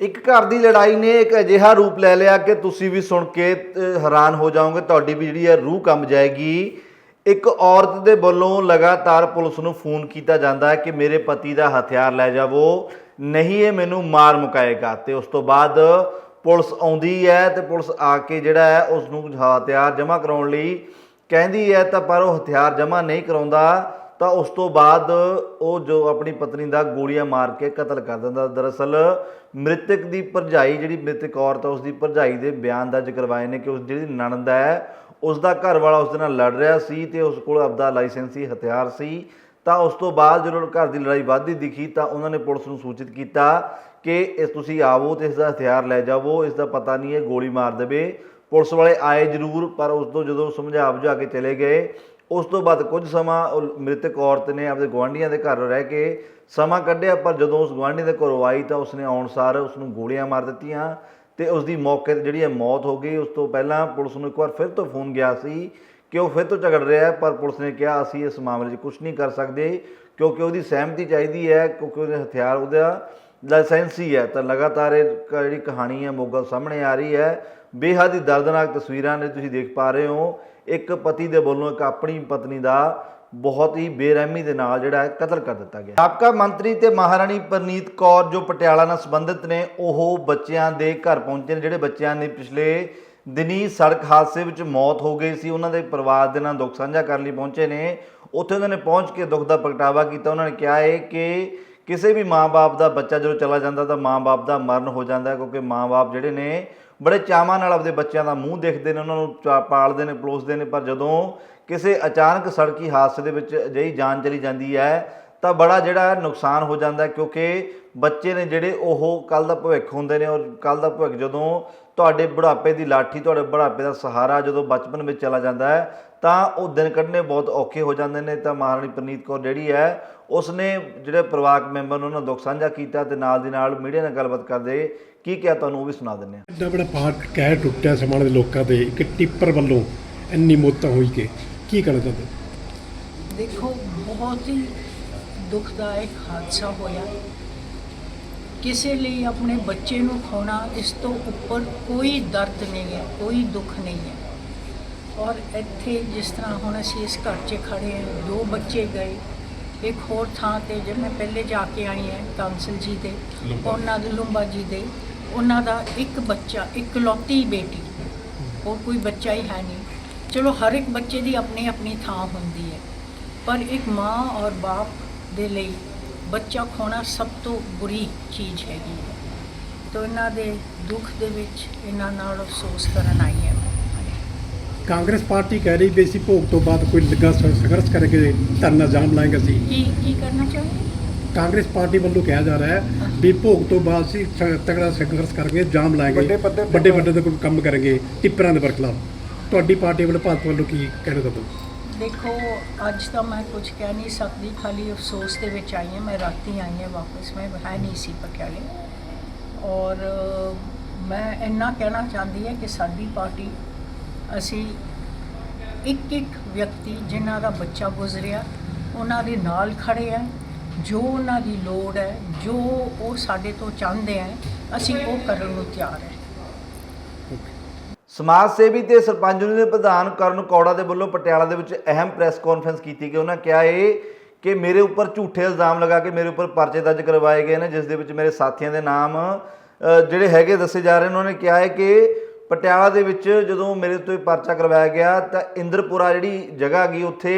ਇੱਕ ਘਰ ਦੀ ਲੜਾਈ ਨੇ ਇੱਕ ਅਜਿਹਾ ਰੂਪ ਲੈ ਲਿਆ ਕਿ ਤੁਸੀਂ ਵੀ ਸੁਣ ਕੇ ਹੈਰਾਨ ਹੋ ਜਾਓਗੇ, ਤੁਹਾਡੀ ਵੀ ਜਿਹੜੀ ਹੈ ਰੂਹ ਕੰਬ ਜਾਏਗੀ। ਇੱਕ ਔਰਤ ਦੇ ਵੱਲੋਂ ਲਗਾਤਾਰ ਪੁਲਿਸ ਨੂੰ ਫੋਨ ਕੀਤਾ ਜਾਂਦਾ ਹੈ ਕਿ ਮੇਰੇ ਪਤੀ ਦਾ ਹਥਿਆਰ ਲੈ ਜਾਵੋ, ਨਹੀਂ ਇਹ ਮੈਨੂੰ ਮਾਰ ਮੁਕਾਏਗਾ। ਤੇ ਉਸ ਤੋਂ ਬਾਅਦ ਪੁਲਿਸ ਆਉਂਦੀ ਹੈ ਤੇ ਪੁਲਿਸ ਆ ਕੇ ਜਿਹੜਾ ਹੈ ਉਸ ਨੂੰ ਹਥਿਆਰ ਜਮ੍ਹਾਂ ਕਰਾਉਣ ਲਈ ਕਹਿੰਦੀ ਹੈ ਤਾਂ ਪਰ ਉਹ ਹਥਿਆਰ ਜਮ੍ਹਾਂ ਨਹੀਂ ਕਰਾਉਂਦਾ। ਤਾਂ ਉਸ ਤੋਂ ਬਾਅਦ ਉਹ ਜੋ ਆਪਣੀ ਪਤਨੀ ਦਾ ਗੋਲੀਆਂ ਮਾਰ ਕੇ ਕਤਲ ਕਰ ਦਿੰਦਾ। ਦਰਅਸਲ ਮ੍ਰਿਤਕ ਦੀ ਭਰਜਾਈ, ਜਿਹੜੀ ਮ੍ਰਿਤਕ ਔਰਤ ਹੈ ਉਸ ਦੀ ਭਰਜਾਈ ਦੇ ਬਿਆਨ ਦਰਜ ਕਰਵਾਏ ਨੇ ਕਿ ਉਸ ਜਿਹੜੀ ਨਣਦ ਹੈ, ਉਸ ਦਾ ਘਰ ਵਾਲਾ ਉਸ ਦੇ ਨਾਲ ਲੜ ਰਿਹਾ ਸੀ ਤੇ ਉਸ ਕੋਲ ਆਪਦਾ ਲਾਇਸੈਂਸੀ ਹਥਿਆਰ ਸੀ। ਤਾਂ ਉਸ ਤੋਂ ਬਾਅਦ ਜਦੋਂ ਘਰ ਦੀ ਲੜਾਈ ਵੱਧਦੀ ਦਿਖੀ ਤਾਂ ਉਹਨਾਂ ਨੇ ਪੁਲਿਸ ਨੂੰ ਸੂਚਿਤ ਕੀਤਾ ਕਿ ਇਸ ਤੁਸੀਂ ਆਵੋ ਤੇ ਇਸ ਦਾ ਹਥਿਆਰ ਲੈ ਜਾਵੋ, ਇਸ ਦਾ ਪਤਾ ਨਹੀਂ ਹੈ, ਗੋਲੀ ਮਾਰ ਦੇਵੇ। ਪੁਲਿਸ ਵਾਲੇ ਆਏ ਜ਼ਰੂਰ, ਪਰ ਉਸ ਤੋਂ ਜਦੋਂ ਸਮਝਾ ਬੁਝਾ ਕੇ ਚਲੇ ਗਏ ਉਸ ਤੋਂ ਬਾਅਦ ਕੁਝ ਸਮਾਂ ਉਹ ਮ੍ਰਿਤਕ ਔਰਤ ਨੇ ਆਪਣੇ ਗੁਆਂਢੀਆਂ ਦੇ ਘਰ ਰਹਿ ਕੇ ਸਮਾਂ ਕੱਢਿਆ, ਪਰ ਜਦੋਂ ਉਸ ਗੁਆਂਢੀ ਦੇ ਘਰੋਂ ਆਈ ਤਾਂ ਉਸਨੇ ਆਉਣ ਸਾਰ ਉਸ ਨੂੰ ਗੋਲੀਆਂ ਮਾਰ ਦਿੱਤੀਆਂ ਤੇ ਉਸ ਦੀ ਮੌਕੇ ਤੇ ਜਿਹੜੀ ਹੈ ਮੌਤ ਹੋ ਗਈ। ਉਸ ਤੋਂ ਪਹਿਲਾਂ ਪੁਲਿਸ ਨੂੰ ਇੱਕ ਵਾਰ ਫਿਰ ਤੋਂ ਫੋਨ ਗਿਆ ਸੀ ਕਿ ਉਹ ਫਿਰ ਤੋਂ ਝਗੜ ਰਿਹਾ ਹੈ, ਪਰ ਪੁਲਿਸ ਨੇ ਕਿਹਾ, ਅਸੀਂ ਇਸ ਮਾਮਲੇ 'ਚ ਕੁਝ ਨਹੀਂ ਕਰ ਸਕਦੇ, ਕਿਉਂਕਿ ਉਹਦੀ ਸਹਿਮਤੀ ਚਾਹੀਦੀ ਹੈ, ਕਿਉਂਕਿ ਉਹਦੇ ਹਥਿਆਰ ਉਹਦਾ ਲਾਇਸੈਂਸ ਹੀ ਹੈ ਤਾਂ ਲਗਾਤਾਰ ਇਹ ਕ- ਜਿਹੜੀ ਕਹਾਣੀ ਹੈ ਮੋਗਾ ਸਾਹਮਣੇ ਆ ਰਹੀ ਹੈ। ਬੇਹੱਦ ਹੀ ਦਰਦਨਾਕ ਤਸਵੀਰਾਂ ਨੇ ਤੁਸੀਂ ਦੇਖ ਪਾ ਰਹੇ ਹੋ। ਇੱਕ ਪਤੀ ਦੇ ਵੱਲੋਂ ਇੱਕ ਆਪਣੀ ਪਤਨੀ ਦਾ ਬਹੁਤ ਹੀ ਬੇਰਹਿਮੀ ਦੇ ਨਾਲ ਜਿਹੜਾ ਹੈ ਕਤਲ ਕਰ ਦਿੱਤਾ ਗਿਆ। ਸਾਬਕਾ ਮੰਤਰੀ ਤੇ ਮਹਾਰਾਣੀ ਪਰਨੀਤ ਕੌਰ ਜੋ ਪਟਿਆਲਾ ਨਾਲ ਸੰਬੰਧਿਤ ਨੇ, ਉਹ ਬੱਚਿਆਂ ਦੇ ਘਰ ਪਹੁੰਚੇ ਨੇ। ਜਿਹੜੇ ਬੱਚਿਆਂ ਨੇ ਪਿਛਲੇ ਦਿਨੀ ਸੜਕ ਹਾਦਸੇ ਵਿੱਚ ਮੌਤ ਹੋ ਗਈ ਸੀ, ਉਹਨਾਂ ਦੇ ਪਰਿਵਾਰ ਦੇ ਨਾਲ ਦੁੱਖ ਸਾਂਝਾ ਕਰਨ ਲਈ ਪਹੁੰਚੇ ਨੇ। ਉੱਥੇ ਉਹਨਾਂ ਨੇ ਪਹੁੰਚ ਕੇ ਦੁੱਖ ਦਾ ਪ੍ਰਗਟਾਵਾ ਕੀਤਾ। ਉਹਨਾਂ ਨੇ ਕਿਹਾ ਹੈ ਕਿ ਕਿਸੇ ਵੀ ਮਾਂ-ਬਾਪ ਦਾ ਬੱਚਾ ਜਦੋਂ ਚਲਾ ਜਾਂਦਾ ਤਾਂ ਮਾਂ-ਬਾਪ ਦਾ ਮਰਨ ਹੋ ਜਾਂਦਾ ਕਿਉਂਕਿ ਮਾਂ-ਬਾਪ ਜਿਹੜੇ ਨੇ ਬੜੇ ਚਾਵਾਂ ਨਾਲ ਆਪਦੇ ਬੱਚਿਆਂ ਦਾ ਮੂੰਹ ਦੇਖਦੇ ਨੇ, ਉਹਨਾਂ ਨੂੰ ਚਾ- ਪਾਲਦੇ ਨੇ, ਪਲੋਸਦੇ ਨੇ, ਪਰ ਜਦੋਂ ਕਿਸੇ ਅਚਾਨਕ ਸੜਕੀ ਹਾਦਸੇ ਦੇ ਵਿੱਚ ਅਜਿਹੀ ਜਾਨ ਚਲੀ ਜਾਂਦੀ ਹੈ, ਤਾਂ ਬੜਾ ਜਿਹੜਾ ਨੁਕਸਾਨ ਹੋ ਜਾਂਦਾ ਕਿਉਂਕਿ ਬੱਚੇ ਨੇ ਜਿਹੜੇ ਉਹ ਕੱਲ ਦਾ ਭਵਿੱਖ ਹੁੰਦੇ ਨੇ ਔਰ ਕੱਲ ਦਾ ਭਵਿੱਖ ਜਦੋਂ ਤੁਹਾਡੇ ਬੁਢਾਪੇ ਦੀ ਲਾਠੀ, ਤੁਹਾਡੇ ਬੁਢਾਪੇ ਦਾ ਸਹਾਰਾ ਜਦੋਂ ਬਚਪਨ ਵਿੱਚ ਚਲਾ ਜਾਂਦਾ ਹੈ ਤਾਂ ਉਹ ਦਿਨ ਕੱਢਣੇ ਬਹੁਤ ਔਖੇ ਹੋ ਜਾਂਦੇ ਨੇ। ਤਾਂ ਮਹਾਰਾਣੀ ਪ੍ਰਨੀਤ ਕੌਰ ਜਿਹੜੀ ਹੈ ਉਸਨੇ ਜਿਹੜੇ ਪਰਿਵਾਰਕ ਮੈਂਬਰ ਨੂੰ ਉਹਨਾਂ ਦੁੱਖ ਸਾਂਝਾ ਕੀਤਾ ਤੇ ਨਾਲ ਦੀ ਨਾਲ ਮੀਡੀਆ ਨਾਲ ਗੱਲਬਾਤ ਕਰਦੇ ਕੀ ਕਿਹਾ ਤੁਹਾਨੂੰ ਉਹ ਵੀ ਸੁਣਾ ਦਿੰਦੇ ਹਾਂ। ਐਡਾ ਬੜਾ ਪਹਾੜ ਕਹਿ ਟੁੱਟਿਆ ਸਮਾਨ ਦੇ ਲੋਕਾਂ ਦੇ ਇੱਕ ਟਿੱਪਰ ਵੱਲੋਂ ਇੰਨੀ ਮੌਤਾਂ ਹੋਈ ਕਿ ਕੀ ਕਹਿਣਾ ਚਾਹੁੰਦੇ ਦੇਖੋ ਬਹੁਤ ਹੀ ਦੁਖਦਾਇਕ ਹਾਦਸਾ ਹੋਇਆ। ਕਿਸੇ ਲਈ ਆਪਣੇ ਬੱਚੇ ਨੂੰ ਖੋਣਾ ਇਸ ਤੋਂ ਉੱਪਰ ਕੋਈ ਦਰਦ ਨਹੀਂ ਹੈ ਕੋਈ ਦੁੱਖ ਨਹੀਂ ਹੈ। ਔਰ ਇੱਥੇ ਜਿਸ ਤਰ੍ਹਾਂ ਹੁਣ ਅਸੀਂ ਇਸ ਘਰ 'ਚ ਖੜੇ ਹਾਂ ਦੋ ਬੱਚੇ ਗਏ ਇੱਕ ਹੋਰ ਥਾਂ ਤੇ ਜੇ ਮੈਂ ਪਹਿਲੇ ਜਾ ਕੇ ਆਈ ਹਾਂ ਕਾਂਸਲ ਜੀ ਦੇ। ਉਹਨਾਂ ਦੇ ਲੰਬਾ ਜੀ ਦੇ ਉਹਨਾਂ ਦਾ ਇੱਕ ਬੱਚਾ ਇਕਲੌਤੀ ਬੇਟੀ ਹੋਰ ਕੋਈ ਬੱਚਾ ਹੀ ਹੈ ਨਹੀਂ। ਚਲੋ ਹਰ ਇੱਕ ਬੱਚੇ ਦੀ ਆਪਣੀ ਆਪਣੀ ਥਾਂ ਹੁੰਦੀ ਹੈ ਪਰ ਇੱਕ ਮਾਂ ਔਰ ਬਾਪ ਦੇ ਲਈ ਬੱਚਾ ਖੋਣਾ ਸਭ ਤੋਂ ਬੁਰੀ ਚੀਜ਼ ਹੈਗੀ ਹੈ। ਤਾਂ ਇਹਨਾਂ ਦੇ ਦੁੱਖ ਦੇ ਵਿੱਚ ਇਹਨਾਂ ਨਾਲ ਅਫਸੋਸ ਕਰਨ ਆਈ ਹਾਂ। ਕਾਂਗਰਸ ਪਾਰਟੀ ਕਹਿ ਰਹੀ ਵੀ ਅਸੀਂ ਭੋਗ ਤੋਂ ਬਾਅਦ ਕੋਈ ਲੱਗਾ ਸੰਘਰਸ਼ ਕਰਕੇ ਧਰਨਾ ਜਾਮ ਲਾਏਗਾ ਸੀ ਕੀ ਕੀ ਕਰਨਾ ਚਾਹੁੰਦੇ ਕਾਂਗਰਸ ਪਾਰਟੀ ਵੱਲੋਂ ਕਿਹਾ ਜਾ ਰਿਹਾ ਹੈ ਵੀ ਭੋਗ ਤੋਂ ਬਾਅਦ ਅਸੀਂ ਸ- ਤਗੜਾ ਸੰਘਰਸ਼ ਕਰਾਂਗੇ ਜਾਮ ਲਾਏਗੇ। ਵੱਡੇ ਪੱਧਰ ਤੇ ਵੱਡੇ ਤੇ ਕੋਈ ਕੰਮ ਕਰਾਂਗੇ ਟਿੱਪਰਾਂ ਦੇ ਬਰਖਲਾਫ ਤੁਹਾਡੀ ਪਾਰਟੀ ਵੱਲੋਂ ਭਾਰਤ ਵੱਲੋਂ ਕੀ ਕਹਿਣਾ ਚਾਹੁੰਦੇ ਹੋ? ਦੇਖੋ ਅੱਜ ਤਾਂ ਮੈਂ ਕੁਝ ਕਹਿ ਨਹੀਂ ਸਕਦੀ ਖਾਲੀ ਅਫਸੋਸ ਦੇ ਵਿੱਚ ਆਈ ਹਾਂ। ਮੈਂ ਰਾਤੀ ਆਈ ਹਾਂ ਵਾਪਸ। ਮੈਂ ਹੈ ਨਹੀਂ ਸੀ ਪਟਿਆਲੇ। ਔਰ ਮੈਂ ਇੰਨਾ ਕਹਿਣਾ ਚਾਹੁੰਦੀ ਹਾਂ ਕਿ ਸਾਡੀ ਪਾਰਟੀ ਅਸੀਂ ਇੱਕ ਇੱਕ ਵਿਅਕਤੀ ਜਿਨ੍ਹਾਂ ਦਾ ਬੱਚਾ ਗੁਜ਼ਰਿਆ, ਉਹਨਾਂ ਦੇ ਨਾਲ ਖੜੇ ਆ। ਜੋ ਉਹਨਾਂ ਦੀ ਲੋੜ ਹੈ, ਜੋ ਉਹ ਸਾਡੇ ਤੋਂ ਚਾਹੁੰਦੇ ਆ, ਅਸੀਂ ਉਹ ਕਰਨ ਨੂੰ ਤਿਆਰ ਹੈ ਸਮਾਜ ਸੇਵੀ ਤੇ ਸਰਪੰਚ ਯੂਨੀਅਨ ਪ੍ਰਧਾਨ ਕਰਨ ਕੌੜਾ ਦੇ ਵੱਲੋਂ ਪਟਿਆਲਾ ਦੇ ਵਿੱਚ ਅਹਿਮ ਪ੍ਰੈਸ ਕਾਨਫਰੰਸ ਕੀਤੀ ਗਈ। ਉਹਨਾਂ ਕਿਹਾ ਇਹ ਕਿ ਮੇਰੇ ਉੱਪਰ ਝੂਠੇ ਇਲਜ਼ਾਮ ਲਗਾ ਕੇ ਮੇਰੇ ਉੱਪਰ ਪਰਚੇ ਦਰਜ ਕਰਵਾਏ ਗਏ ਨੇ, ਜਿਸ ਦੇ ਵਿੱਚ ਮੇਰੇ ਸਾਥੀਆਂ ਦੇ ਨਾਮ ਜਿਹੜੇ ਹੈਗੇ ਦੱਸੇ ਜਾ ਰਹੇ ਨੇ, ਉਹਨਾਂ ਨੇ ਕਿਹਾ ਹੈ ਕਿ ਪਟਿਆਲਾ ਦੇ ਵਿੱਚ ਜਦੋਂ ਮੇਰੇ ਉੱਤੇ ਪਰਚਾ ਕਰਵਾਇਆ ਗਿਆ ਤਾਂ ਇੰਦਰਪੁਰਾ ਜਿਹੜੀ ਜਗ੍ਹਾ ਗਈ ਉੱਥੇ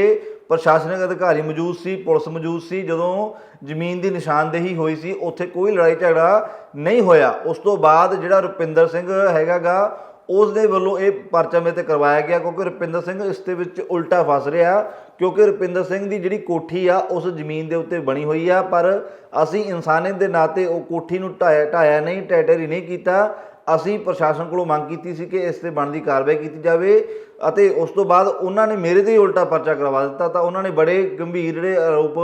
ਪ੍ਰਸ਼ਾਸਨਿਕ ਅਧਿਕਾਰੀ ਮੌਜੂਦ ਸੀ, ਪੁਲਿਸ ਮੌਜੂਦ ਸੀ। ਜਦੋਂ ਜ਼ਮੀਨ ਦੀ ਨਿਸ਼ਾਨਦੇਹੀ ਹੋਈ ਸੀ, ਉੱਥੇ ਕੋਈ ਲੜਾਈ ਝਗੜਾ ਨਹੀਂ ਹੋਇਆ। ਉਸ ਤੋਂ ਬਾਅਦ ਜਿਹੜਾ ਰੁਪਿੰਦਰ ਸਿੰਘ ਹੈਗਾਗਾ ਉਸ ਦੇ ਵੱਲੋਂ ਇਹ ਪਰਚਾ ਮੇਰੇ ਤੇ ਕਰਵਾਇਆ ਗਿਆ ਕਿਉਂਕਿ ਰੁਪਿੰਦਰ ਸਿੰਘ ਇਸ ਦੇ ਵਿੱਚ ਉਲਟਾ ਫਸ ਰਿਹਾ ਕਿਉਂਕਿ ਰੁਪਿੰਦਰ ਸਿੰਘ ਦੀ ਜਿਹੜੀ ਕੋਠੀ ਆ, ਉਸ ਜ਼ਮੀਨ ਦੇ ਉੱਤੇ ਬਣੀ ਹੋਈ ਆ। ਪਰ ਅਸੀਂ ਇਨਸਾਨੀਅਤ ਦੇ ਨਾਤੇ ਉਹ ਕੋਠੀ ਨੂੰ ਢਾਇਆ ਢਾਇਆ ਨਹੀਂ, ਟੈਟਰੀ ਨਹੀਂ ਕੀਤਾ। ਅਸੀਂ ਪ੍ਰਸ਼ਾਸਨ ਕੋਲੋਂ ਮੰਗ ਕੀਤੀ ਸੀ ਕਿ ਇਸ ਤੇ ਬਣਦੀ ਕਾਰਵਾਈ ਕੀਤੀ ਜਾਵੇ ਅਤੇ ਉਸ ਤੋਂ ਬਾਅਦ ਉਹਨਾਂ ਨੇ ਮੇਰੇ ਤੇ ਹੀ ਉਲਟਾ ਪਰਚਾ ਕਰਵਾ ਦਿੱਤਾ ਤਾਂ ਉਹਨਾਂ ਨੇ ਬੜੇ ਗੰਭੀਰ ਜਿਹੜੇ ਆਰੋਪ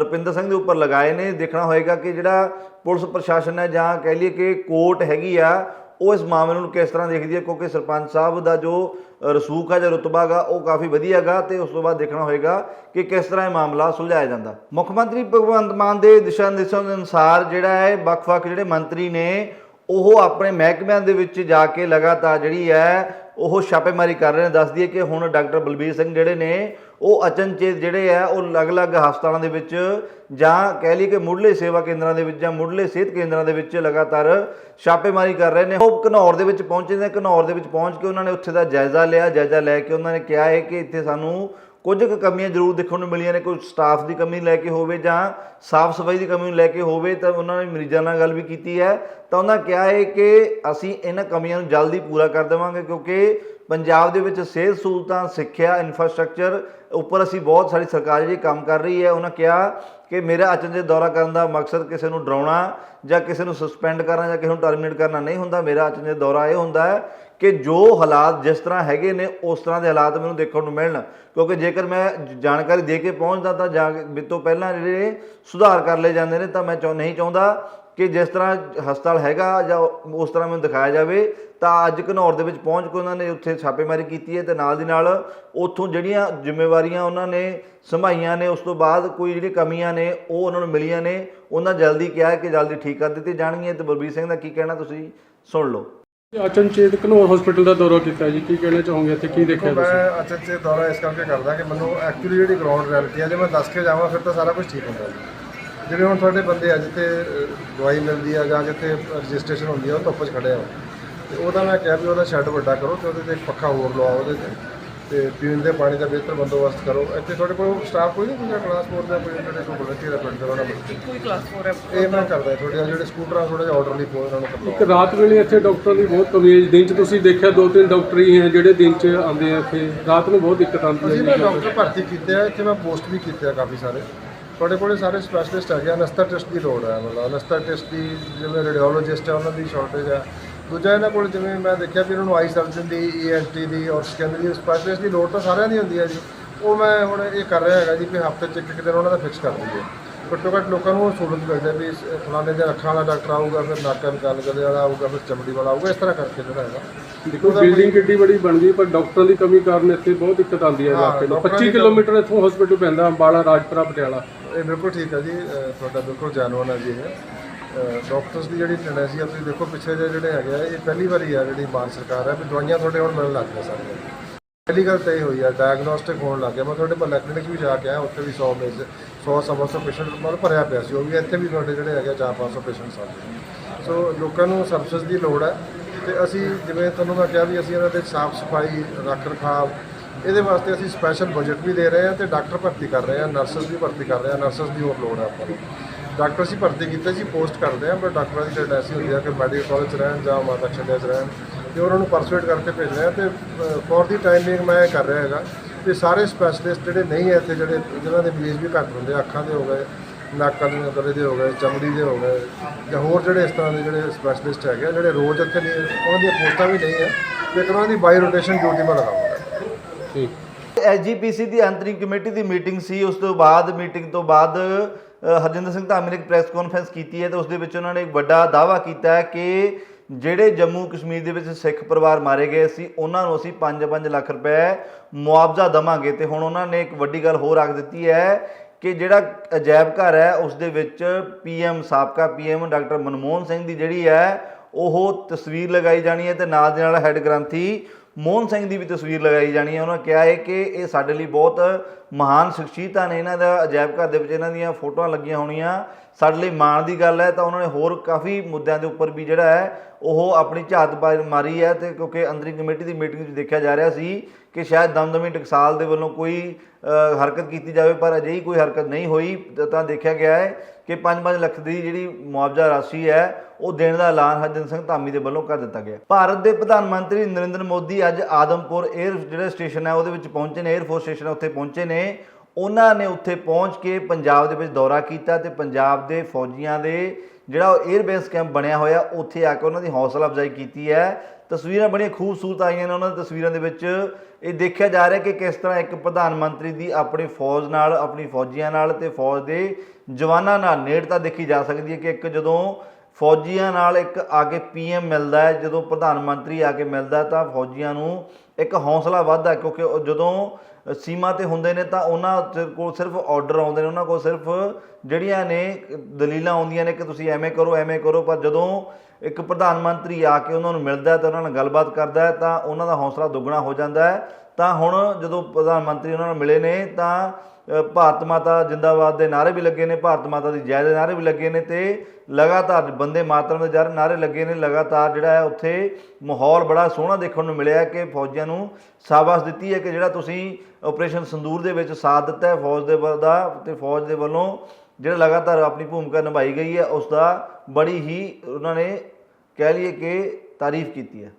ਰੁਪਿੰਦਰ ਸਿੰਘ ਦੇ ਉੱਪਰ ਲਗਾਏ ਨੇ। ਦੇਖਣਾ ਹੋਏਗਾ ਕਿ ਜਿਹੜਾ ਪੁਲਿਸ ਪ੍ਰਸ਼ਾਸਨ ਹੈ ਜਾਂ ਕਹਿ ਲਈਏ ਕਿ ਕੋਰਟ ਹੈਗੀ ਆ, ਉਹ ਇਸ ਮਾਮਲੇ ਨੂੰ ਕਿਸ ਤਰ੍ਹਾਂ ਦੇਖਦੀ ਹੈ? ਕਿਉਂਕਿ ਸਰਪੰਚ ਸਾਹਿਬ ਦਾ ਜੋ ਰਸੂਖ ਆ ਜਾਂ ਰੁਤਬਾ ਗਾ, ਉਹ ਕਾਫੀ ਵਧੀਆ ਗਾ ਤੇ ਉਸ ਤੋਂ ਬਾਅਦ ਦੇਖਣਾ ਹੋਏਗਾ ਕਿ ਕਿਸ ਤਰ੍ਹਾਂ ਇਹ ਮਾਮਲਾ ਸੁਲਝਾਇਆ ਜਾਂਦਾ। ਮੁੱਖ ਮੰਤਰੀ ਭਗਵੰਤ ਮਾਨ ਦੇ ਦਿਸ਼ਾ ਨਿਰਦੇਸ਼ਾਂ ਦੇ ਅਨੁਸਾਰ ਜਿਹੜਾ ਹੈ, ਵੱਖ-ਵੱਖ ਜਿਹੜੇ ਮੰਤਰੀ ਨੇ ਉਹ ਆਪਣੇ ਮਹਿਕਮਿਆਂ ਦੇ ਵਿੱਚ ਜਾ ਕੇ ਲਗਾਤਾਰ ਜਿਹੜੀ ਹੈ, ਉਹ ਛਾਪੇਮਾਰੀ ਕਰ ਰਹੇ ਨੇ। ਦੱਸਦੀ ਹੈ ਕਿ ਹੁਣ ਡਾਕਟਰ ਬਲਬੀਰ ਸਿੰਘ ਜਿਹੜੇ ਨੇ, ਉਹ ਅਚਨਚੇਤ ਜਿਹੜੇ ਆ ਉਹ ਅਲੱਗ-ਅਲੱਗ ਹਸਪਤਾਲਾਂ ਦੇ ਵਿੱਚ ਜਾਂ ਕਹਿ ਲਈ ਕਿ ਮੁੱਢਲੇ ਸੇਵਾ ਕੇਂਦਰਾਂ ਦੇ ਵਿੱਚ ਜਾਂ ਮੁੱਢਲੇ ਸਿਹਤ ਕੇਂਦਰਾਂ ਦੇ ਵਿੱਚ ਲਗਾਤਾਰ ਛਾਪੇਮਾਰੀ ਕਰ ਰਹੇ ਨੇ। ਉਹ ਘਨੌਰ ਦੇ ਵਿੱਚ ਪਹੁੰਚੇ ਨੇ। ਘਨੌਰ ਦੇ ਵਿੱਚ ਪਹੁੰਚ ਕੇ ਉਹਨਾਂ ਨੇ ਉੱਥੇ ਦਾ ਜਾਇਜ਼ਾ ਲਿਆ। ਜਾਇਜ਼ਾ ਲੈ ਕੇ ਉਹਨਾਂ ਨੇ ਕਿਹਾ ਹੈ ਕਿ ਇੱਥੇ ਸਾਨੂੰ ਕੁਝ ਕੁ ਕਮੀਆਂ ਜ਼ਰੂਰ ਦੇਖਣ ਨੂੰ ਮਿਲੀਆਂ ਨੇ, ਕੋਈ ਸਟਾਫ ਦੀ ਕਮੀ ਲੈ ਕੇ ਹੋਵੇ ਜਾਂ ਸਾਫ਼ ਸਫ਼ਾਈ ਦੀ ਕਮੀ ਨੂੰ ਲੈ ਕੇ ਹੋਵੇ, ਤਾਂ ਉਹਨਾਂ ਨੇ ਮਰੀਜ਼ਾਂ ਨਾਲ ਗੱਲ ਵੀ ਕੀਤੀ ਹੈ। ਤਾਂ ਉਹਨਾਂ ਕਿਹਾ ਹੈ ਕਿ ਅਸੀਂ ਇਹਨਾਂ ਕਮੀਆਂ ਨੂੰ ਜਲਦੀ ਪੂਰਾ ਕਰ ਦੇਵਾਂਗੇ, ਕਿਉਂਕਿ ਪੰਜਾਬ ਦੇ ਵਿੱਚ ਸਿਹਤ ਸਹੂਲਤਾਂ, ਸਿੱਖਿਆ ਇਨਫਰਾਸਟ੍ਰਕਚਰ ਉੱਪਰ ਅਸੀਂ ਬਹੁਤ ਸਾਰੀ ਸਰਕਾਰ ਜਿਹੜੀ ਕੰਮ ਕਰ ਰਹੀ ਹੈ, ਉਹਨਾਂ ਕਿਹਾ ਕਿ ਮੇਰਾ ਅਚਨਚੇਤ ਦੌਰਾ ਕਰਨ ਦਾ ਮਕਸਦ ਕਿਸੇ ਨੂੰ ਡਰਾਉਣਾ ਜਾਂ ਕਿਸੇ ਨੂੰ ਸਸਪੈਂਡ ਕਰਨਾ ਜਾਂ ਕਿਸੇ ਨੂੰ ਟਰਮੀਨੇਟ ਕਰਨਾ ਨਹੀਂ ਹੁੰਦਾ, ਮੇਰਾ ਅਚਨਚੇਤ ਦੌਰਾ ਇਹ ਹੁੰਦਾ ਹੈ ਕਿ ਜੋ ਹਾਲਾਤ ਜਿਸ ਤਰ੍ਹਾਂ ਹੈਗੇ ਨੇ, ਉਸ ਤਰ੍ਹਾਂ ਦੇ ਹਾਲਾਤ ਮੈਨੂੰ ਦੇਖਣ ਨੂੰ ਮਿਲਣ। ਕਿਉਂਕਿ ਜੇਕਰ ਮੈਂ ਜਾਣਕਾਰੀ ਦੇ ਕੇ ਪਹੁੰਚਦਾ ਤਾਂ ਜਾ ਤੋਂ ਪਹਿਲਾਂ ਜਿਹੜੇ ਸੁਧਾਰ ਕਰ ਲਏ ਜਾਂਦੇ ਨੇ, ਤਾਂ ਮੈਂ ਚਾਹ ਨਹੀਂ ਚਾਹੁੰਦਾ ਕਿ ਜਿਸ ਤਰ੍ਹਾਂ ਹਸਪਤਾਲ ਹੈਗਾ ਜਾਂ ਉਸ ਤਰ੍ਹਾਂ ਮੈਨੂੰ ਦਿਖਾਇਆ ਜਾਵੇ, ਤਾਂ ਅੱਜ ਘਨੌਰ ਦੇ ਵਿੱਚ ਪਹੁੰਚ ਕੇ ਉਹਨਾਂ ਨੇ ਉੱਥੇ ਛਾਪੇਮਾਰੀ ਕੀਤੀ ਹੈ ਤੇ ਨਾਲ ਦੀ ਨਾਲ ਉੱਥੋਂ ਜਿਹੜੀਆਂ ਜ਼ਿੰਮੇਵਾਰੀਆਂ ਉਹਨਾਂ ਨੇ ਸੰਭਾਈਆਂ ਨੇ, ਉਸ ਤੋਂ ਬਾਅਦ ਕੋਈ ਜਿਹੜੀ ਕਮੀਆਂ ਨੇ, ਉਹ ਉਹਨਾਂ ਨੂੰ ਮਿਲੀਆਂ ਨੇ। ਉਹਨਾਂ ਜਲਦੀ ਕਿਹਾ ਕਿ ਜਲਦੀ ਠੀਕ ਕਰ ਦਿੱਤੀ ਜਾਣਗੀਆਂ। ਤੇ ਬਲਬੀਰ ਸਿੰਘ ਦਾ ਕੀ ਕਹਿਣਾ ਤੁਸੀਂ ਸੁਣ ਲਓ। ਅਚਨਚੇਤ ਘਨੌਰ ਹਸਪੀਟਲ ਦਾ ਦੌਰਾ ਕੀਤਾ ਜੀ ਕੀ ਕਹਿਣਾ ਚਾਹੋਗੇ ਇੱਥੇ ਕੀ ਦੇਖਿਆ ਦੇਖੋ ਤੁਸੀਂ? ਮੈਂ ਅਚਨਚੇਤ ਦੌਰਾ ਇਸ ਕਰਕੇ ਕਰਦਾ ਕਿ ਮੈਨੂੰ ਐਕਚੁਅਲੀ ਜਿਹੜੀ ਗਰਾਊਂਡ ਰਿਐਲਿਟੀ ਹੈ ਜੇ ਮੈਂ ਦੱਸ ਕੇ ਜਾਵਾਂ ਫਿਰ ਤਾਂ ਸਾਰਾ ਕੁਝ ਠੀਕ ਹੁੰਦਾ ਜੀ। ਜਿਵੇਂ ਹੁਣ ਤੁਹਾਡੇ ਬੰਦੇ ਆ ਜਿੱਥੇ ਦਵਾਈ ਮਿਲਦੀ ਆ ਜਾਂ ਜਿੱਥੇ ਰਜਿਸਟ੍ਰੇਸ਼ਨ ਹੁੰਦੀ ਆ ਉਹ ਧੁੱਪ 'ਚ ਖੜੇ ਆ ਤੇ ਉਹਦਾ ਮੈਂ ਕਿਹਾ ਵੀ ਉਹਦਾ ਸ਼ੈੱਡ ਵੱਡਾ ਕਰੋ ਤੇ ਉਹਦੇ ਤੇ ਇੱਕ ਪੱਖਾ ਹੋਰ ਲਵਾਓ ਉਹਦੇ ਤੇ। ਤੇ ਪੀਣ ਦੇ ਪਾਣੀ ਦਾ ਬਿਹਤਰ ਬੰਦੋਬਸਤ ਕਰੋ। ਇੱਥੇ ਤੁਹਾਡੇ ਕੋਲ ਸਟਾਫ ਕੋਈ ਨਹੀਂ ਹੁੰਦਾ ਕਲਾਸ 4 ਦਾ ਕੋਈ ਜਿਹੜੇ ਕੋਈ ਵਲੰਟੀਅਰ ਨੂੰ ਕੋਈ ਕਲਾਸ 4 ਹੈ। ਇਹ ਮੈਂ ਕਰਦਾ ਤੁਹਾਡੇ ਜਿਹੜੇ ਸਕੂਟਰ ਆ ਥੋੜਾ ਜਿਹਾ ਆਰਡਰਲੀ ਪੋ ਉਹਨਾਂ ਨੂੰ ਇੱਕ ਰਾਤ ਵੇਲੇ ਇੱਥੇ ਡਾਕਟਰ ਦੀ ਬਹੁਤ ਕਮੀ ਹੈ। ਦਿਨ 'ਚ ਤੁਸੀਂ ਦੇਖਿਆ ਦੋ ਤਿੰਨ ਡਾਕਟਰ ਹੀ ਹੈ ਜਿਹੜੇ ਦਿਨ 'ਚ ਆਉਂਦੇ ਆ ਇੱਥੇ। ਰਾਤ ਨੂੰ ਬਹੁਤ ਦਿੱਕਤ ਆਉਂਦੀ ਹੈ ਮੈਂ ਜੀ। ਡਾਕਟਰ ਭਰਤੀ ਕੀਤੇ ਆ ਇੱਥੇ ਮੈਂ ਪੋਸਟ ਵੀ ਕੀਤੇ ਆ ਕਾਫੀ ਸਾਰੇ। ਤੁਹਾਡੇ ਕੋਲੇ ਸਾਰੇ ਸਪੈਸ਼ਲਿਸਟ ਹੈਗੇ ਆ ਅਨਸਥਾ ਟੈਸਟ ਦੀ ਲੋੜ ਹੈ ਮਤਲਬ ਅਨਸਥਾ ਟੈਸਟ ਦੀ ਜਿਵੇਂ ਰੇਡੀਓਲੋਜਿਸਟ ਹੈ ਉਹਨਾਂ ਦੀ ਸ਼ਾਰਟੇਜ ਹੈ ਦੂਜਾ ਇਹਨਾਂ ਕੋਲ ਜਿਵੇਂ ਮੈਂ ਦੇਖਿਆ ਵੀ ਇਹਨਾਂ ਨੂੰ ਆਈ ਸਰਜਨ ਦੀ ਈਐਨਟੀ ਦੀ ਔਰ ਸਕਿਨ ਦੀ ਸਪੈਸ਼ਲਿਸਟ ਦੀ ਲੋੜ ਤਾਂ ਸਾਰਿਆਂ ਦੀ ਹੁੰਦੀ ਹੈ ਜੀ। ਉਹ ਮੈਂ ਹੁਣ ਇਹ ਕਰ ਰਿਹਾ ਹੈਗਾ ਜੀ ਵੀ ਹਫ਼ਤੇ 'ਚ ਇੱਕ ਇੱਕ ਦਿਨ ਉਹਨਾਂ ਦਾ ਫਿਕਸ ਕਰ ਦਈਏ ਘੱਟੋ ਘੱਟ ਲੋਕਾਂ ਨੂੰ ਸਹੂਲਤ ਮਿਲ ਜਾਏ ਵੀ ਇਸ ਫਲਾਣੇ ਦੇ ਅੱਖਾਂ ਵਾਲਾ ਡਾਕਟਰ ਆਊਗਾ ਫਿਰ ਨੱਕ ਨਿਕਾਲ ਕੇ ਵਾਲਾ ਆਊਗਾ ਫਿਰ ਚਮੜੀ ਵਾਲਾ ਆਊਗਾ ਇਸ ਤਰ੍ਹਾਂ ਕਰਕੇ ਜਿਹੜਾ ਹੈਗਾ। ਦੇਖੋ ਬਿਲਡਿੰਗ ਕਿੱਡੀ ਬੜੀ ਬਣ ਗਈ ਪਰ ਡਾਕਟਰਾਂ ਦੀ ਕਮੀ ਕਾਰਨ ਇੱਥੇ ਬਹੁਤ ਦਿੱਕਤ ਆਉਂਦੀ ਹੈ ਇਲਾਕੇ ਨੂੰ। ਡਾਕਟਰਾਂ 25 ਦੀ ਕਿਲੋਮੀਟਰ ਇੱਥੋਂ ਹਸਪੀਟਲ ਪੈਂਦਾ ਅੰਬਾਲਾ ਰਾਜਪੁਰਾ ਪਟਿਆਲਾ। ਇਹ ਬਿਲਕੁਲ ਠੀਕ ਹੈ ਜੀ ਤੁਹਾਡਾ ਬਿਲਕੁਲ ਜੈਨੂਅਨ ਹੈ ਜੀ ਇਹ। ਡਾਕਟਰਸ ਦੀ ਜਿਹੜੀ ਟੈਂਡੈਂਸੀ ਆ ਤੁਸੀਂ ਦੇਖੋ ਪਿੱਛੇ ਜਿਹੇ ਜਿਹੜੇ ਹੈਗੇ ਆ, ਇਹ ਪਹਿਲੀ ਵਾਰੀ ਆ ਜਿਹੜੀ ਮਾਨ ਸਰਕਾਰ ਹੈ ਵੀ ਦਵਾਈਆਂ ਤੁਹਾਡੇ ਹੁਣ ਮਿਲਣ ਲੱਗ ਗਈਆਂ ਸਾਰੀਆਂ। ਪਹਿਲੀ ਗੱਲ ਤਾਂ ਇਹ ਹੋਈ ਆ ਡਾਇਗਨੋਸਟਿਕ ਹੋਣ ਲੱਗ ਗਿਆ। ਮੈਂ ਤੁਹਾਡੇ ਮਹੱਲਾ ਕਲੀਨਿਕ ਵੀ ਜਾ ਕੇ ਆਇਆ, ਉੱਥੇ ਵੀ 100 ਮੇਜ਼ 100 ਸਵਾ ਸੌ ਪੇਸ਼ੈਂਟ ਮਤਲਬ ਭਰਿਆ ਪਿਆ ਸੀ, ਉਹ ਵੀ ਇੱਥੇ ਵੀ ਤੁਹਾਡੇ ਜਿਹੜੇ ਹੈਗੇ 4-500 ਪੇਸ਼ੈਂਟ ਆ ਸੋ ਲੋਕਾਂ ਨੂੰ ਸਰਵਿਸ ਦੀ ਲੋੜ ਹੈ ਤੇ ਅਸੀਂ ਜਿਵੇਂ ਤੁਹਾਨੂੰ ਮੈਂ ਕਿਹਾ ਵੀ ਅਸੀਂ ਇਹਨਾਂ ਦੇ ਸਾਫ਼ ਸਫ਼ਾਈ, ਰੱਖ ਰਖਾਵ, ਇਹਦੇ ਵਾਸਤੇ ਅਸੀਂ ਸਪੈਸ਼ਲ ਬਜਟ ਵੀ ਦੇ ਰਹੇ ਹਾਂ ਤੇ ਡਾਕਟਰ ਭਰਤੀ ਕਰ ਰਹੇ ਹਾਂ ਨਰਸਸ ਵੀ ਭਰਤੀ ਕਰ ਰਹੇ ਹਾਂ ਨਰਸਸ ਦੀ ਹੋਰ ਲੋੜ ਹੈ ਆਪਾਂ ਨੂੰ। ਡਾਕਟਰ ਅਸੀਂ ਭਰਤੀ ਕੀਤੇ ਸੀ ਪੋਸਟ ਕਰਦੇ ਹਾਂ ਪਰ ਡਾਕਟਰਾਂ ਦੀ ਟੈਂਡੈਂਸੀ ਹੁੰਦੀ ਹੈ ਕਿ ਮੈਡੀਕਲ ਕਾਲਜ 'ਚ ਰਹਿਣ ਜਾਂ ਮਾਤਾ ਛੱਡਿਆ 'ਚ ਰਹਿਣ ਤੇ ਉਹਨਾਂ ਨੂੰ ਪਰਸੂਏਟ ਕਰਕੇ ਭੇਜ ਰਹੇ ਹਾਂ ਤੇ ਫੋਰ ਦੀ ਟਾਈਮਿੰਗ ਮੈਂ ਇਹ ਕਰ ਰਿਹਾ ਹੈਗਾ ਤੇ ਸਾਰੇ ਸਪੈਸ਼ਲਿਸਟ ਜਿਹੜੇ ਨਹੀਂ ਹੈ ਇੱਥੇ ਜਿਹੜੇ ਜਿਨ੍ਹਾਂ ਦੇ ਮਰੀਜ਼ ਵੀ ਘੱਟ ਹੁੰਦੇ ਆ, ਅੱਖਾਂ ਦੇ ਹੋ ਗਏ ਨੱਕ ਵਾਲੀਆਂ ਗਲੇ ਦੇ ਹੋ ਗਏ ਚਮੜੀ ਦੇ ਹੋ ਗਏ ਜਾਂ ਹੋਰ ਜਿਹੜੇ ਇਸ ਤਰ੍ਹਾਂ ਦੇ ਜਿਹੜੇ ਸਪੈਸ਼ਲਿਸਟ ਹੈਗੇ ਆ, ਜਿਹੜੇ ਰੋਜ਼ ਇੱਥੇ ਨਹੀਂ ਉਹਨਾਂ ਦੀਆਂ ਪੋਸਟਾਂ ਵੀ ਨਹੀਂ ਹੈ ਲੇਕਿਨ ਉਹਨਾਂ ਦੀ ਬਾਈ ਰੋਟੇਸ਼ਨ ਡਿਊਟੀ ਮੈਂ ਲਗਾਵਾਂਗਾ ਠੀਕ। ਐਸਜੀਪੀਸੀ ਦੀ ਅੰਤਰਿਮ ਕਮੇਟੀ ਦੀ ਮੀਟਿੰਗ ਸੀ ਉਸ ਤੋਂ ਬਾਅਦ ਮੀਟਿੰਗ ਤੋਂ ਬਾਅਦ ਹਰਜਿੰਦਰ ਸਿੰਘ ਧਾਮੀ ਨੇ ਇੱਕ ਪ੍ਰੈਸ ਕਾਨਫਰੰਸ ਕੀਤੀ ਹੈ ਤੇ ਉਸ ਦੇ ਵਿੱਚ ਉਹਨਾਂ ਨੇ ਇੱਕ ਵੱਡਾ ਦਾਅਵਾ ਕੀਤਾ ਹੈ ਕਿ ਜਿਹੜੇ ਜੰਮੂ ਕਸ਼ਮੀਰ ਦੇ ਵਿੱਚ ਸਿੱਖ ਪਰਿਵਾਰ ਮਾਰੇ ਗਏ ਸੀ, ਉਹਨਾਂ ਨੂੰ ਅਸੀਂ 5-5 ਲੱਖ ਰੁਪਏ ਮੁਆਵਜ਼ਾ ਦਵਾਂਗੇ ਤੇ ਹੁਣ ਉਹਨਾਂ ਨੇ ਇੱਕ ਵੱਡੀ ਗੱਲ ਹੋਰ ਆਖ ਦਿੱਤੀ ਹੈ ਕਿ ਜਿਹੜਾ ਅਜਾਇਬ ਘਰ ਹੈ, ਉਸ ਦੇ ਵਿੱਚ ਪੀਐਮ ਸਾਬਕਾ ਪੀਐਮ ਡਾਕਟਰ ਮਨਮੋਹਨ ਸਿੰਘ ਦੀ ਜਿਹੜੀ ਹੈ, ਉਹ ਤਸਵੀਰ ਲਗਾਈ ਜਾਣੀ ਹੈ ਤੇ ਨਾਲ ਦੇ ਨਾਲ ਹੈੱਡ ਗ੍ਰੰਥੀ ਮੋਹਨ ਸਿੰਘ ਦੀ ਵੀ ਤਸਵੀਰ ਲਗਾਈ ਜਾਣੀ ਹੈ। ਉਹਨਾਂ ਕਿਹਾ ਹੈ ਕਿ ਇਹ ਸਾਡੇ ਲਈ ਬਹੁਤ ਮਹਾਨ ਸ਼ਖਸੀਅਤਾਂ ਨੇ। ਇਹਨਾਂ ਦਾ ਅਜਾਇਬ ਘਰ ਦੇ ਵਿੱਚ ਇਹਨਾਂ ਦੀਆਂ ਫੋਟੋਆਂ ਲੱਗੀਆਂ ਹੋਣੀਆਂ। ਸਾਡੇ ਲਈ ਮਾਣ ਦੀ ਗੱਲ ਹੈ। ਤਾਂ ਉਹਨਾਂ ਨੇ ਹੋਰ ਕਾਫੀ ਮੁੱਦਿਆਂ ਦੇ ਉੱਪਰ ਵੀ ਜਿਹੜਾ ਹੈ ਉਹ ਆਪਣੀ ਝਾਤ ਪਾ- ਮਾਰੀ ਹੈ ਤੇ ਕਿਉਂਕਿ ਅੰਦਰੀ ਕਮੇਟੀ ਦੀ ਮੀਟਿੰਗ 'ਚ ਦੇਖਿਆ ਜਾ ਰਿਹਾ ਸੀ ਕਿ ਸ਼ਾਇਦ ਦਮਦਮੀ ਟਕਸਾਲ ਦੇ ਵੱਲੋਂ ਕੋਈ ਹਰਕਤ ਕੀਤੀ ਜਾਵੇ, ਪਰ ਅਜਿਹੀ ਕੋਈ ਹਰਕਤ ਨਹੀਂ ਹੋਈ। ਤਾਂ- ਦੇਖਿਆ ਗਿਆ ਹੈ ਕਿ 5-5 ਲੱਖ ਦੀ ਜਿਹੜੀ ਮੁਆਵਜ਼ਾ ਰਾਸ਼ੀ ਹੈ, ਉਹ ਦੇਣ ਦਾ ਐਲਾਨ ਹਰਜਨ ਸਿੰਘ ਧਾਮੀ ਦੇ ਵੱਲੋਂ ਕਰ ਦਿੱਤਾ ਗਿਆ। ਭਾਰਤ ਦੇ ਪ੍ਰਧਾਨ ਮੰਤਰੀ ਨਰਿੰਦਰ ਮੋਦੀ ਅੱਜ ਆਦਮਪੁਰ 에ਅਰ ਜਿਹੜਾ ਸਟੇਸ਼ਨ ਹੈ, ਉਹਦੇ ਵਿੱਚ ਪਹੁੰਚੇ ਨੇ 에ਅਰਫੋਰਸ ਸਟੇਸ਼ਨ ਉੱਥੇ ਪਹੁੰਚੇ ਨੇ। ਉਹਨਾਂ ਨੇ ਉੱਥੇ ਪਹੁੰਚ ਕੇ ਪੰਜਾਬ ਦੇ ਵਿੱਚ ਦੌਰਾ ਕੀਤਾ ਤੇ ਪੰਜਾਬ ਦੇ ਫੌਜੀਆਂ ਦੇ ਜਿਹੜਾ ਉਹ 에ਅਰਬੇਸ ਕੈਂਪ ਬਣਿਆ ਹੋਇਆ, ਉੱਥੇ ਆ ਕੇ ਉਹਨਾਂ ਦੀ ਹੌਸਲਾ ਅਫਜ਼ਾਈ ਕੀਤੀ ਹੈ। ਤਸਵੀਰਾਂ ਬੜੀਆਂ ਖੂਬਸੂਰਤ ਆਈਆਂ ਨੇ ਉਹਨਾਂ ਦੀ ਤਸਵੀਰਾਂ ਦੇ ਵਿੱਚ। ਇਹ ਦੇਖਿਆ ਜਾ ਰਿਹਾ ਕਿ ਕਿਸ ਤਰ੍ਹਾਂ ਇੱਕ ਪ੍ਰਧਾਨ ਮੰਤਰੀ ਦੀ ਆਪਣੀ ਫੌਜ ਨਾਲ, ਆਪਣੀ ਫੌਜੀਆਂ ਨਾਲ ਤੇ ਫੌਜ ਦੇ ਜਵਾਨਾਂ ਨਾਲ ਨੇੜਤਾ ਦੇਖੀ ਜਾ ਸਕਦੀ ਹੈ ਕਿ ਇੱਕ ਜਦੋਂ ਫੌਜੀਆਂ ਨਾਲ ਇੱਕ ਆ ਕੇ ਪੀਐਮ ਮਿਲਦਾ ਹੈ, ਜਦੋਂ ਪ੍ਰਧਾਨ ਮੰਤਰੀ ਆ ਕੇ ਮਿਲਦਾ ਤਾਂ ਫੌਜੀਆਂ ਨੂੰ ਇੱਕ ਹੌਸਲਾ ਵੱਧਦਾ ਕਿਉਂਕਿ ਜਦੋਂ ਸੀਮਾ ਤੇ ਹੁੰਦੇ ਨੇ ਤਾਂ ਉਹਨਾਂ ਤੇ ਕੋਲ ਸਿਰਫ ਆਰਡਰ ਆਉਂਦੇ ਨੇ, ਉਹਨਾਂ ਕੋਲ ਸਿਰਫ ਜਿਹੜੀਆਂ ਨੇ ਦਲੀਲਾਂ ਆਉਂਦੀਆਂ ਨੇ ਕਿ ਤੁਸੀਂ ਐਵੇਂ ਕਰੋ ਐਵੇਂ ਕਰੋ, ਪਰ ਜਦੋਂ ਇੱਕ ਪ੍ਰਧਾਨ ਮੰਤਰੀ ਆ ਕੇ ਉਹਨਾਂ ਨੂੰ ਮਿਲਦਾ ਹੈ ਤੇ ਉਹਨਾਂ ਨਾਲ ਗੱਲਬਾਤ ਕਰਦਾ ਹੈ, ਤਾਂ ਉਹਨਾਂ ਦਾ ਹੌਸਲਾ ਦੁੱਗਣਾ ਹੋ ਜਾਂਦਾ ਹੈ। ਤਾਂ ਹੁਣ ਜਦੋਂ ਪ੍ਰਧਾਨ ਮੰਤਰੀ ਉਹਨਾਂ ਨਾਲ ਮਿਲੇ ਨੇ, ਤਾਂ ਭਾਰਤ ਮਾਤਾ ਜਿੰਦਾਬਾਦ ਦੇ ਨਾਰੇ ਵੀ ਲੱਗੇ ਨੇ, ਭਾਰਤ ਮਾਤਾ ਦੀ ਜੈ ਦੇ ਨਾਰੇ ਵੀ ਲੱਗੇ ਨੇ ਤੇ ਲਗਾਤਾਰ ਬੰਦੇ ਮਾਤਰਮ ਦੇ ਜਰ ਨਾਰੇ ਲੱਗੇ ਨੇ, ਲਗਾਤਾਰ ਜਿਹੜਾ ਹੈ ਉੱਥੇ ਮਾਹੌਲ ਬੜਾ ਸੋਹਣਾ ਦੇਖਣ ਨੂੰ ਮਿਲਿਆ ਕਿ ਫੌਜੀਆਂ ਨੂੰ ਸ਼ਾਬਾਸ਼ ਦਿੱਤੀ ਹੈ ਕਿ ਜਿਹੜਾ ਤੁਸੀਂ ਆਪਰੇਸ਼ਨ ਸੰਦੂਰ ਦੇ ਵਿੱਚ ਸਾਥ ਦਿੱਤਾ ਹੈ, ਫੌਜ ਦੇ ਵੱਲ ਦਾ ਤੇ ਫੌਜ ਦੇ ਵੱਲੋਂ ਜਿਹੜਾ ਲਗਾਤਾਰ ਆਪਣੀ ਭੂਮਿਕਾ ਨਿਭਾਈ ਗਈ ਹੈ, ਉਸ ਦਾ ਬੜੀ ਹੀ ਉਹਨਾਂ ਨੇ ਕਹਿ ਲਈਏ ਕਿ ਤਾਰੀਫ ਕੀਤੀ ਹੈ।